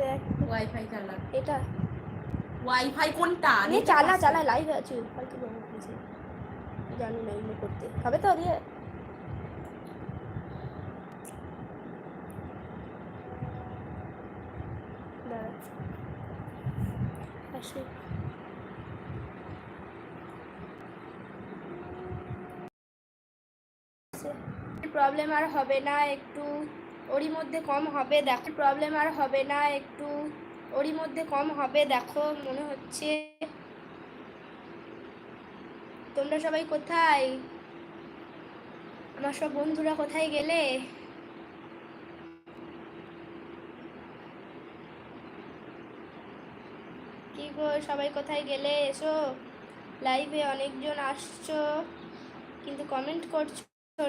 দেখ। ওয়াইফাই চালা। এটা। ওয়াইফাই কোনটা? নিয়ে চালা চালা লাইভে আছে। ফালতু বকবক করছে। জানি না এগুলো করতে। খাবে তো দিয়ে? আসি। প্রবলেম আর হবে না একটু ওরই মধ্যে কম হবে, দেখো প্রবলেম আর হবে না একটু। ওরই মধ্যে কম হবে, দেখো, মনে হচ্ছে। তোমরা সবাই কোথায়? আমার সব বন্ধুরা কোথায় গেলে? কি গো, সবাই কোথায় গেলে? এসো। লাইভে অনেকজন আসছো। কিন্তু কমেন্ট করছ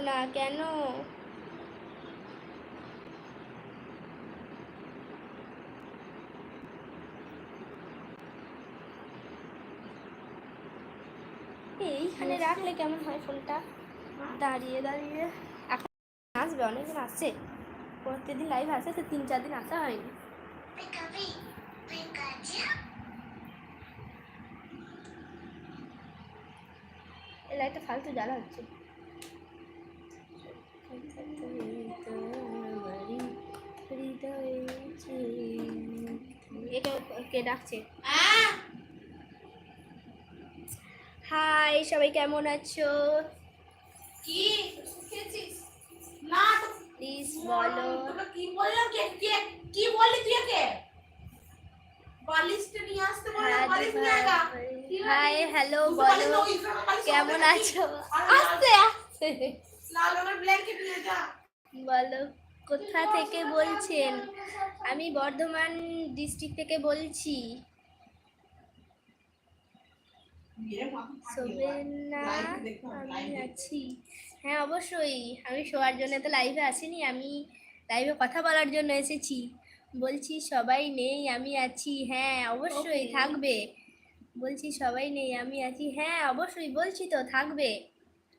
না, কেন? এইখানে রাখলে কেমন হয় ফোনটা দাঁড়িয়ে দাঁড়িয়ে। এখন আসবে অনেকদিন আসছে। প্রত্যেকদিন লাইভ আসে তো তিন চার দিন আসা হয়নি। এই লাইটটা ফালতু জ্বালা হচ্ছে। কে ডাকছে। হাই সবাই কেমন আছো? কি? না প্লিজ বলো। কি বললাম কে? কে? কি বললি তুই একে বালিশটা নিয়ে আসতে বললাম বালিশ নিয়ে আগা হাই হ্যালো বলো। কেমন আছো? আস্তে আস্তে। লাল রঙের ব্ল্যাঙ্কেট নিয়ে যা। বলো কোথা থেকে বলছেন? আমি বর্ধমান ডিস্ট্রিক্ট থেকে বলছি। আমি আছি হ্যাঁ অবশ্যই। আমি শোয়ার জন্য তো লাইভে আসিনি আমি লাইভে কথা বলার জন্য এসেছি। বলছি সবাই নেই আমি আছি। হ্যাঁ অবশ্যই থাকবে। বলছি সবাই নেই আমি আছি। হ্যাঁ অবশ্যই বলছি তো থাকবে।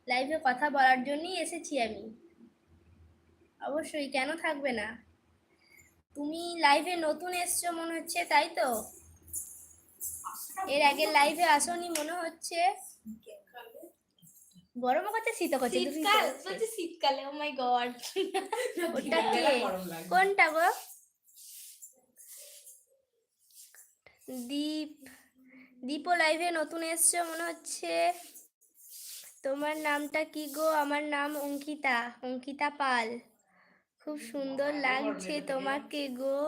লাইভে কথা বলার জন্যই এসেছি আমি। অবশ্যই কেন থাকবে না? তুমি লাইভে নতুন এসছো মনে হচ্ছে তাই তো? এর আগে লাইভে আসোনি মনে হচ্ছে। গরম করছে শীত করছে শীতকাল। বলছি শীতকালে ও মাই গড ওটা কে? কোনটা গো? দীপ। দীপও লাইভে নতুন এসছো মনে হচ্ছে। তোমার নামটা কি গো? আমার নাম অঙ্কিতা অঙ্কিতা পাল। খুব সুন্দর লাগছে তোমাকে গো।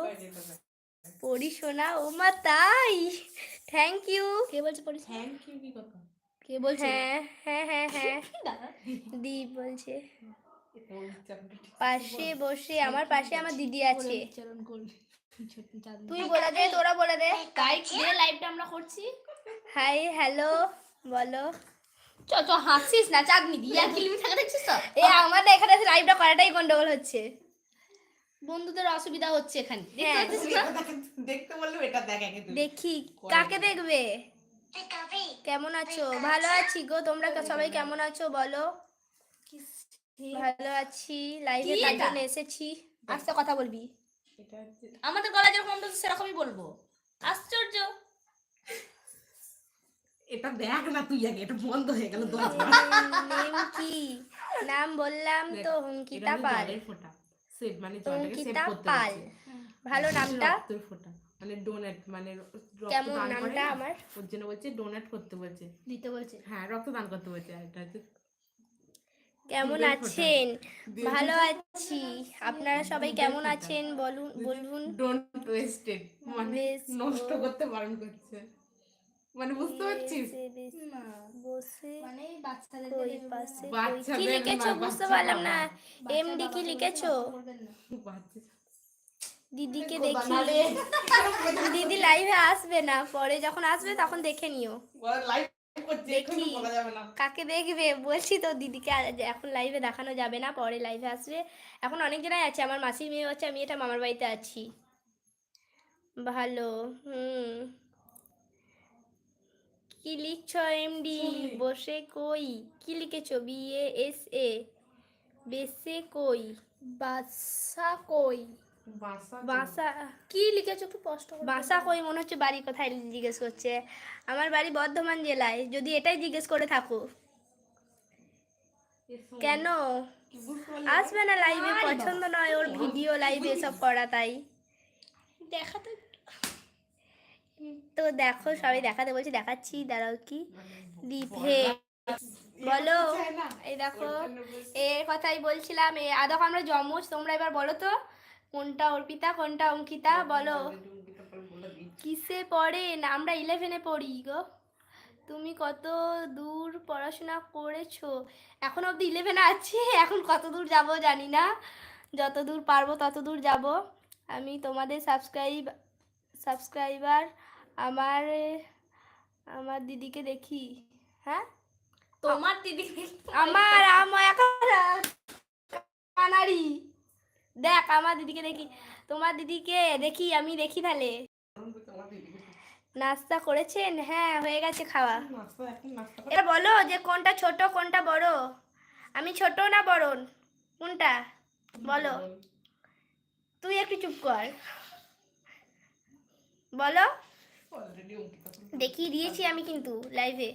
পড়ি শোনা ও মা তাই। থ্যাংক ইউ কে বলছে পড়ি থ্যাংক ইউ কি কথা কে বলছে? হ্যাঁ হ্যাঁ হ্যাঁ হ্যাঁ। দীপ বলছে। পাশে বসে আমার পাশে আমার দিদি আছে। তুই বলে দে তোরা বলে দে। তাই যে লাইভটা আমরা করছি। হাই হ্যালো বলো। চ চ হাসিস না চাঁদনি দিয়ে। আর কিলিমি থাকা দেখছিস তো? এ আমাদের এখানে লাইভটা করাটাই গন্ডগোল হচ্ছে। বন্ধুদের অসুবিধা হচ্ছে এখানে। দেখতে হ্যাঁ। পাচ্ছিস না? দেখতে বলল এটা দেখ দেখি কাকে দেখবে? কেমন আছো? ভালো আছি গো তোমরা সবাই কেমন আছো বলো? ভালো আছি লাইভে তার জন্য এসেছি। আস্তে কথা বলবি। আমাদের গলা যেরকম আমরা সেরকমই বলব। আশ্চর্য। এটা দেখ না তুই আগে এটা বন্ধ হয়ে গেল দশ নেম কি? নাম বললাম তো অঙ্কিতা পাল ফোঁটা। সেভ মানে জলটাকে সেভ করতে পাল? ভালো নামটা? রক্তের ফোঁটা। মানে ডোনেট মানে রক্ত কেমন দান নামটা আমার? ওর জন্য বলছে ডোনেট করতে বলছে। দিতে বলছে। হ্যাঁ রক্ত দান করতে বলছে আর এটা হচ্ছে কেমন আছেন? ভালো আছি। আপনারা সবাই কেমন আছেন? বলুন বলুন। ডোন্ট ওয়েস্টেড মানে নষ্ট করতে বারণ করছে। মানে বুঝতে পারছিস? বসে মানে বাচ্চাদের কই পাশে কি লিখেছো? বুঝতে পারলাম না। এমডি কি লিখেছো? দিদিকে দেখি। দিদি লাইভে আসবে না। পরে যখন আসবে তখন দেখে নিও। দেখি। বলা যাবে না। কাকে দেখবে? বলছি তো দিদিকে এখন লাইভে দেখানো যাবে না পরে লাইভে আসবে। এখন অনেক জনাই আছে। আমার মাসির মেয়ে হচ্ছে আমি এটা মামার বাড়িতে আছি। ভালো হুম। কি লিখছ এমডি? বসে কই? কি লিখেছো? B A S A? বেসে কই? বাচ্চা কই? বাসা বাসা। কি লিখেছো একটু স্পষ্ট বাসা কই? মনে হচ্ছে বাড়ি কোথায় জিজ্ঞেস করছে। আমার বাড়ি বর্ধমান জেলায়। যদি এটাই জিজ্ঞেস করে থাকো। কেন? আসবে না লাইভে পছন্দ নয় ওর ভিডিও লাইভে এসব করা তাই। দেখাতে তো দেখো সবাই দেখাতে বলছি দেখাচ্ছি দাঁড়াও কি? লিভে বলো এই দেখো এর কথাই বলছিলাম এ আ দেখো আমরা জমজ তোমরা এবার বলো তো কোনটা অর্পিতা কোনটা অঙ্কিতা বলো। কিসে পড়েন আমরা ইলেভেনে পড়ি গো। তুমি কত দূর পড়াশোনা করেছ? এখন অবধি ইলেভেনে আছি এখন কত দূর যাব জানি না। যত দূর পারব তত দূর যাব। আমি তোমাদের সাবস্ক্রাইব সাবস্ক্রাইবার আমার আমার দিদিকে দেখি হ্যাঁ? তোমার দিদি আমার আমার কানারি। দেখ আমার দিদিকে দেখি। তোমার দিদিকে দেখি আমি দেখি তাহলে। নাস্তা করেছেন? হ্যাঁ হয়ে গেছে খাওয়া। এবার বলো যে কোনটা ছোট কোনটা বড়? আমি ছোট না বড় কোনটা? বলো। তুই একটু চুপ কর। বলো। দেখিয়ে দিয়েছি আমি কিন্তু লাইভে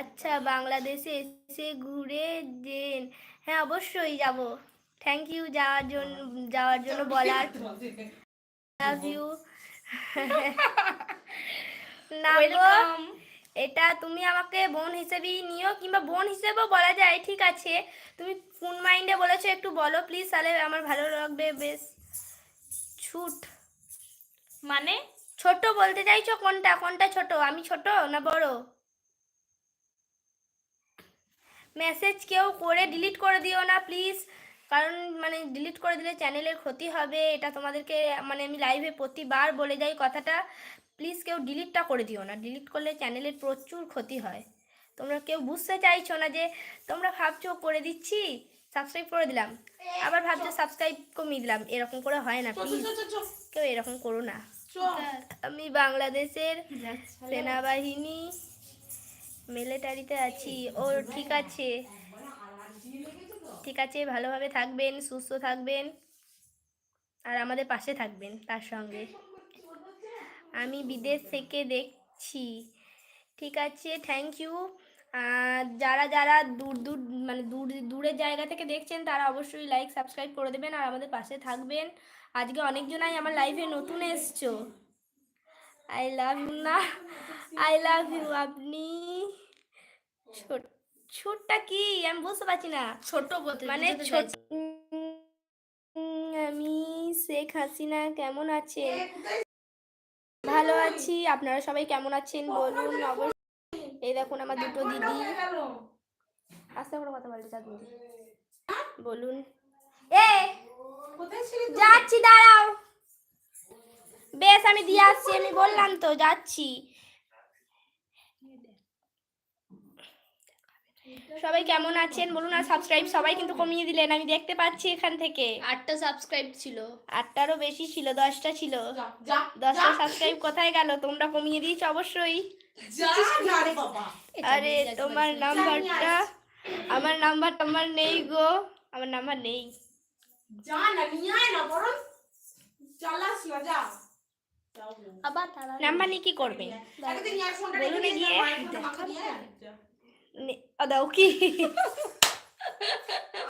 আচ্ছা বাংলাদেশে এসে ঘুরে যেন। হ্যাঁ অবশ্যই যাব। থ্যাংক ইউ যাওয়ার জন্য যাওয়ার জন্য বলার। লাভ ইউ এটা তুমি আমাকে বোন হিসেবেই নিও কিংবা বোন হিসেবেও বলা যায় ঠিক আছে? তুমি কোন মাইন্ডে বলেছ একটু বলো প্লিজ তাহলে আমার ভালো লাগবে বেশ। ছুট। মানে ছোট বলতে চাইছো কোনটা? কোনটা ছোট? আমি ছোট না বড়? মেসেজ কেউ করে ডিলিট করে দিও না প্লিজ কারণ মানে ডিলিট করে দিলে চ্যানেলের ক্ষতি হবে। এটা তোমাদেরকে মানে আমি লাইভে প্রতিবার বলে যাই কথাটা। প্লিজ কেউ ডিলিটটা করে দিও না। ডিলিট করলে চ্যানেলের প্রচুর ক্ষতি হয়। তোমরা কেউ বুঝতে চাইছো না যে তোমরা ভাবছ করে দিচ্ছি সাবস্ক্রাইব করে দিলাম। আবার ভাবছ সাবস্ক্রাইব কমিয়ে দিলাম। এরকম করে হয় না প্লিজ কেউ এরকম করো না। আমি বাংলাদেশের সেনাবাহিনী মিলিটারিতে আছি। ও ঠিক আছে। ঠিক আছে ভালোভাবে থাকবেন সুস্থ থাকবেন আর আমাদের পাশে থাকবেন তার সঙ্গে। আমি বিদেশ থেকে দেখছি। ঠিক আছে থ্যাংক ইউ যারা যারা দূর দূর মানে দূর দূরের জায়গা থেকে দেখছেন তারা অবশ্যই লাইক সাবস্ক্রাইব করে দেবেন আর আমাদের পাশে থাকবেন। আজকে অনেকজনাই আমার লাইফে নতুন এসছো। আই লাভ ইউ না আই লাভ ইউ আপনি। ছোট ছোটটা কি? আমি বুঝতে পারছি না। ছোট বলতে মানে ছোট আমি শেখ হাসিনা কেমন আছেন? ভালো আছি আপনারা সবাই কেমন আছেন? বলুন অবশ্যই। এই দেখুন আমার দুটো দিদি। আস্তে করে কথা বলতে চাঁদ বলুন। এ? যাচ্ছি দাঁড়াও। বেশ আমি দিয়ে আসছি আমি বললাম তো যাচ্ছি। সবাই কেমন আছেন? বলুন আর সাবস্ক্রাইব সবাই কিন্তু কমিয়ে দিলেন আমি দেখতে পাচ্ছি এখান থেকে। আটটা সাবস্ক্রাইব ছিল। আটটারও বেশি ছিল দশটা ছিল। দশটা সাবস্ক্রাইব কোথায় গেল? তোমরা কমিয়ে দিয়েছ অবশ্যই। আরে তোমার নাম্বারটা? আমার নাম্বার তোমার নেই গো। আমার নাম্বার নেই। যা না, নিয়ে আয় না বরং। চালাস না, যা। আবার নাম্বার নিয়ে কি বলুন গিয়ে। দাও কি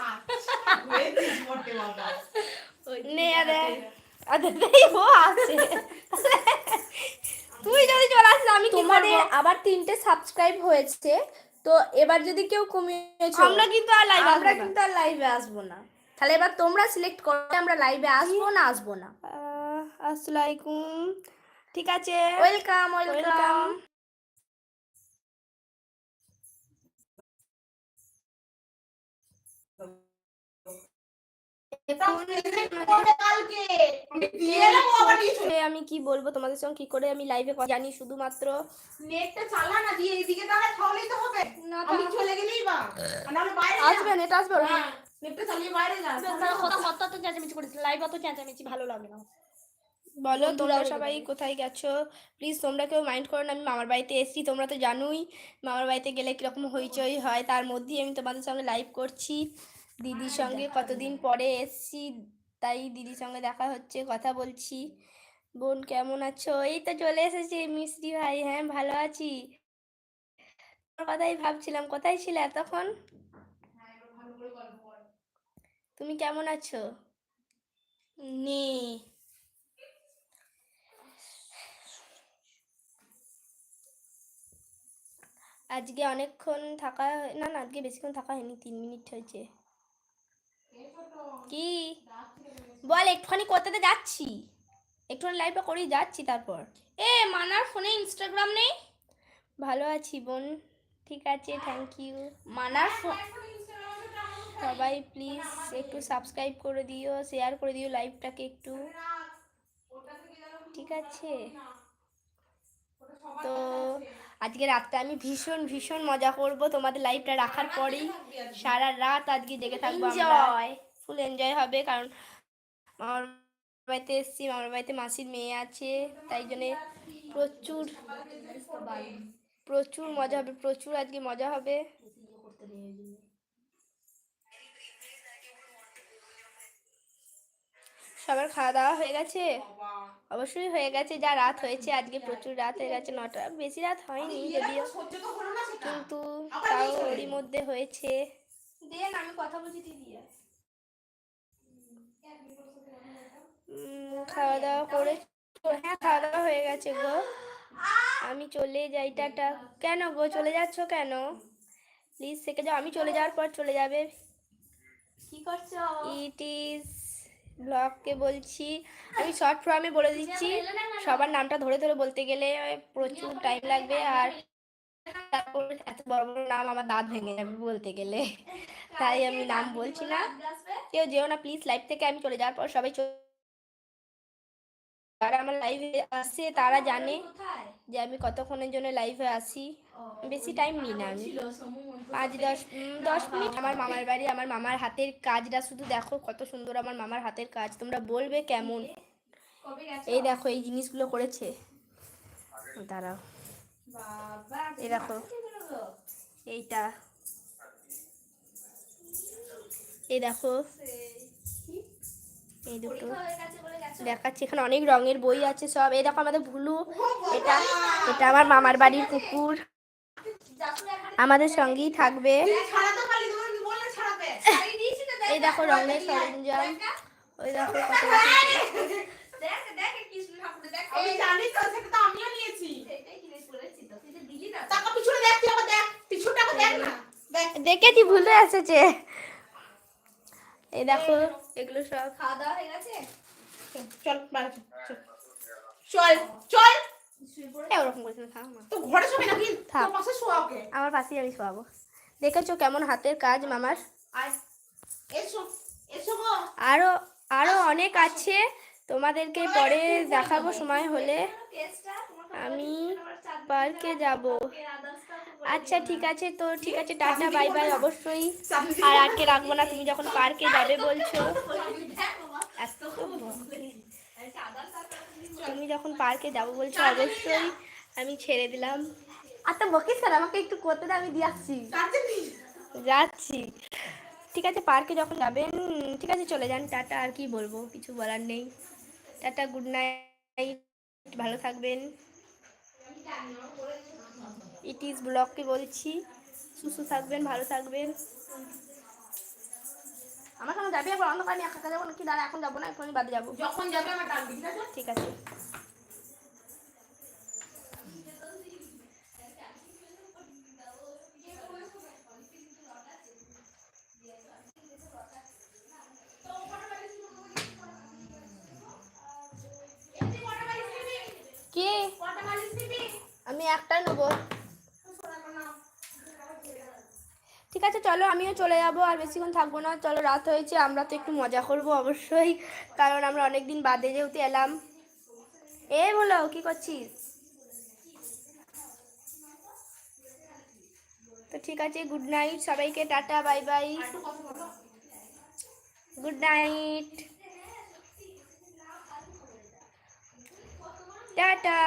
আচ্ছা। নে আরে আরে ও আছে তুই যদি চলে আমি তোমাদের আবার তিনটে সাবস্ক্রাইব হয়েছে তো এবার যদি কেউ কমিয়েছো আমরা কিন্তু আর লাইভ আমরা আমরা কিন্তু আর লাইভে আসব না। তাহলে এবার তোমরা সিলেক্ট করো আমরা লাইভে আসব না আসব না। আসসালামু আলাইকুম। ঠিক আছে। ওয়েলকাম ওয়েলকাম আমি কি বলব তোমাদের সঙ্গে? কি করে আমি লাইভে জানি শুধুমাত্র। নেটটা চালা না দিয়ে এইদিকে দাঁড়া তাহলেই তো হবে। আমি চলে গেলেই বা। নাহলে বাইরে আসবে নেট আসবে হ্যাঁ, নেটটা চালিয়ে বাইরে যা তারা কত কত তো চেঁচামেচি করেছিল লাইভ অত চেঁচামেচি ভালো লাগে না। বলো তোমরা সবাই কোথায় গেছো? প্লিজ তোমরা কেউ মাইন্ড করো না। আমি মামার বাড়িতে এসেছি তোমরা তো জানোই। মামার বাড়িতে গেলে কীরকম হইচই হয়। তার মধ্যেই আমি তোমাদের সঙ্গে লাইভ করছি। দিদির সঙ্গে কতদিন পরে এসেছি তাই দিদির সঙ্গে দেখা হচ্ছে কথা বলছি। বোন কেমন আছো? এই তো চলে এসেছে মিস্ত্রি ভাই। হ্যাঁ ভালো আছি। তোমার কথাই ভাবছিলাম কোথায় ছিল এতক্ষণ? তুমি কেমন আছো? নে আজকে অনেকক্ষণ থাকা না না আজকে বেশিক্ষণ থাকা হয়নি তিন মিনিট হয়েছে। কি? বল, একটুখানি কোথাতে যাচ্ছি। একটুখানি লাইভটা করেই যাচ্ছি তারপর। এ, মানার ফোনে ইনস্টাগ্রাম নেই? ভালো আছি বোন। ঠিক আছে থ্যাংক ইউ মানার সবাই প্লিজ একটু সাবস্ক্রাইব করে দিও শেয়ার করে দিও লাইভটাকে একটু। ঠিক আছে। তো আজকে রাতটা আমি ভীষণ ভীষণ মজা করব। তোমাদের লাইভটা রাখার পরেই সারা রাত আজকে জেগে থাকব আমরা। এনজয় ফুল এনজয় হবে কারণ মামার বাড়িতে এসেছি আমার বাড়িতে মাসির মেয়ে আছে তাই জন্যে প্রচুর প্রচুর মজা হবে প্রচুর আজকে মজা হবে। সবার খাওয়া দাওয়া হয়ে গেছে? অবশ্যই হয়ে গেছে যা রাত হয়েছে আজকে প্রচুর রাত হয়ে গেছে নটা বেশি রাত হয়নি যদিও। না সেটা। কিন্তু তাও ওরই মধ্যে হয়েছে। দেন আমি কথা বলছি দিদি খাওয়া দাওয়া করে হ্যাঁ খাওয়া দাওয়া হয়ে গেছে গো। আমি চলে যাই টাটা। কেন গো চলে যাচ্ছ কেন? প্লিজ থেকে যাও। আমি চলে যাওয়ার পর চলে যাবে। কি করছ? ইট ইজ ব্লগকে বলছি, আমি শর্ট ফর্মে বলে দিচ্ছি, সবার নামটা ধরে ধরে বলতে গেলে প্রচুর টাইম লাগবে আর তারপর এত বড় বড় নাম আমার দাঁত ভেঙে যাবে বলতে গেলে। তাই আমি নাম বলছি না। কেউ যেও না প্লিজ লাইভ থেকে আমি চলে যাওয়ার পর সবাই যারা আমার লাইভে আসে তারা জানে যে আমি কতক্ষণের জন্য লাইভে আসি বেশি টাইম নিই না আমি। পাঁচ দশ দশ মিনিট আমার মামার বাড়ি আমার মামার হাতের কাজটা শুধু দেখো কত সুন্দর আমার মামার হাতের কাজ। তোমরা বলবে কেমন? এই দেখো এই জিনিসগুলো করেছে। দাঁড়াও। এই দেখো। এইটা। এই দেখো। এই দুটো। হয়ে গেছে বলে গেছো? দেখাচ্ছি এখানে অনেক রঙের বই আছে সব। এই দেখো আমাদের ভুলু এটা এটা আমার মামার বাড়ির কুকুর। আমাদের সঙ্গেই থাকবে। এই দেখো রঙের সরঞ্জাম। ওই দেখো কত দেখেছি ভুলে এসেছে। এই দেখো। এগুলো সব খাওয়া দাওয়া হয়ে গেছে? চল চল। চল। চল শুয়ে পড়ে এ, ওরকম করিস না তো ঘরে শোবে নাকি তোর পাশে শোয়া ওকে আমার পাশেই আমি শোয়াবো। দেখেছ কেমন হাতের কাজ মামার? আয় এসো এসো আরও আরও অনেক আছে। তোমাদেরকে পরে দেখাবো সময় হলে। আমি পার্কে যাব। আচ্ছা ঠিক আছে তো ঠিক আছে টাটা বাই বাই অবশ্যই। আর আজকে রাখব না তুমি যখন পার্কে যাবে বলছো। তুমি যখন পার্কে যাব বলছো অবশ্যই আমি ছেড়ে দিলাম। আচ্ছা বকিস স্যার আমাকে একটু করতে আমি দিয়ে আসছি। যাচ্ছি। ঠিক আছে পার্কে যখন যাবেন ঠিক আছে চলে যান টাটা আর কি বলব কিছু বলার নেই। টাটা গুড নাইট ভালো থাকবেন। ইট ইজ ব্লগকে বলছি। সুস্থ থাকবেন ভালো থাকবেন। আমার সঙ্গে যাবি একবার অন্ধকার নিয়ে একা যাব নাকি? দাঁড়া এখন যাব না এখন বাদে যাব। যখন যাবে আমার ঠিক আছে ঠিক আছে। ঠিক আছে, চলো আমিও চলে যাব, আর বেশিক্ষণ থাকব না। চলো, রাত হয়েছে, আমরা তো একটু মজা করব অবশ্যই, কারণ আমরা অনেক দিন বাদে যেহেতু এলাম। এ বলো, কি করছিস? তো ঠিক আছে গুড নাইট সবাইকে tata bye bye good night tata.